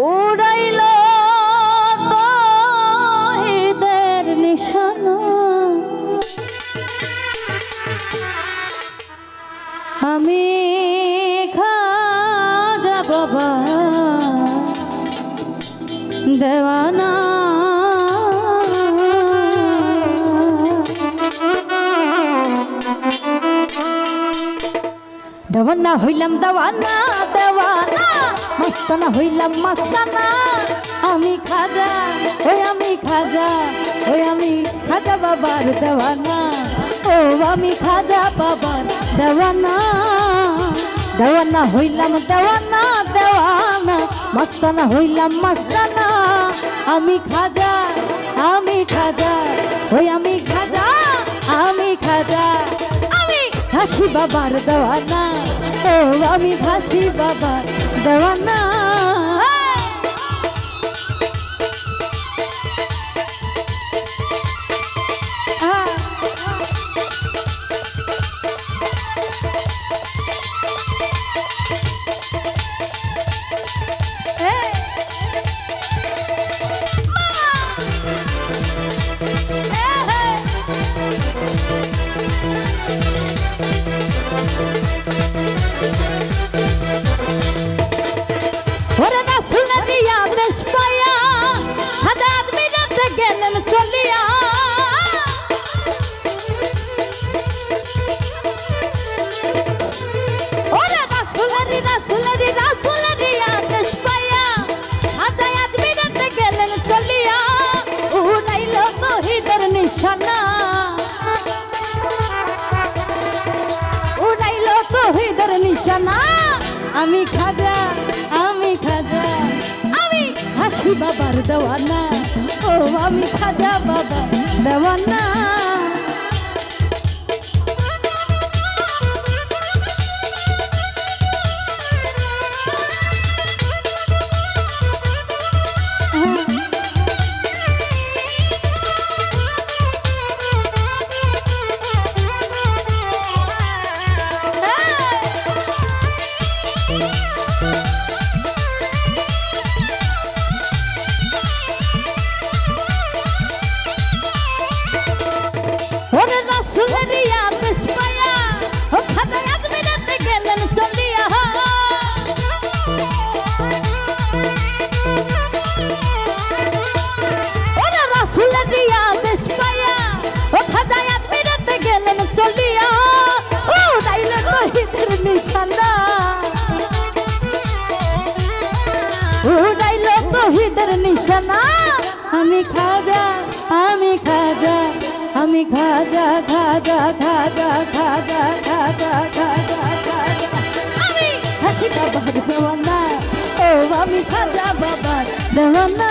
উড়াইল আমি খাজা বাবা দেওয়া না হইলাম, দেওয়ানা দেওয়ানা। মস্তানা হইলাম, মস্তানা। আমি খাজা ওই আমি খাজা ওই আমি খাজা বাবার দেওয়ানা। ও আমি খাজা বাবার দেওয়ানা। দেওয়ানা হইলাম, দেওয়ানা দেওয়ানা। মস্তানা হইলাম, মস্তানা। আমি খাজা আমি খাজা ওই আমি খাজা আমি খাজা। ঘাসি বাবার দেওয়ানা। ও আমি ফাঁসি বাবার দেওয়ানা। আমি খাজা আমি খাজা আমি হাসি বাবার দেওয়ানা। ও আমি খাজা বাবা দেওয়ানা। তহিদের নিশানা। আমি খাজা আমি খাজা আমি খাজা খাজা খাজা খাজা খাজা খাজা খাজা। আমি হাসি বাবার দেওয়ানা, ও আমি খাজা বাবার দেওয়ানা।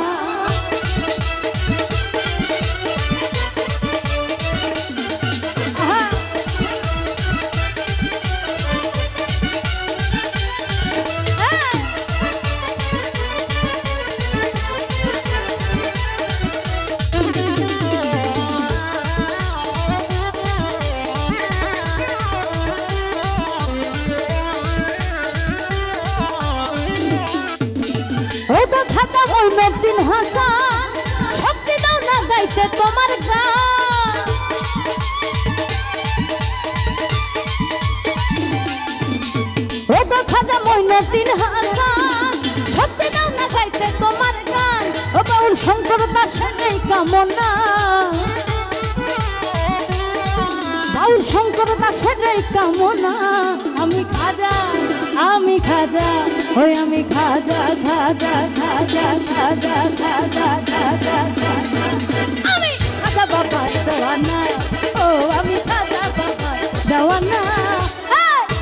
ওটা খাতা মইনুদ্দিন হাসান। শক্তি দাও না গাইতে তোমার গান ওটা খাতা মইনুদ্দিন হাসান। শক্তি দাও না গাইতে তোমার গান ও বাউল শঙ্কর দাসের এই কামনা। বাউল শঙ্কর দাসের কামনা। আমি খাজা আমি খাজা, ওই আমি খাজা খাজা খাজা খাজা খাজা খাজা আমি খাজা বাবা দেওয়ানা, ও আমি খাজা বাবা দেওয়ানা!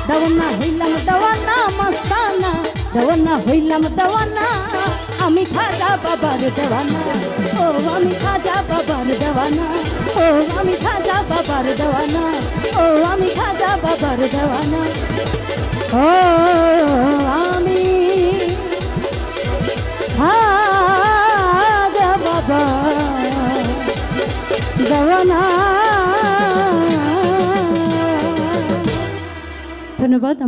দেওয়ানা হইলাম, দেওয়ানা মস্তানা, দেওয়ানা হইলাম, দেওয়ানা। আমি খাজা বাবার দেওয়ানা। ও, আমি খাজা বাবার দেওয়ানা। ও, আমি খাজা বাবার দেওয়ানা। ও, আমি খাজা বাবার দেওয়ানা। ও, আমি খাজা বাবা দেওয়ানা। ধন্যবাদ।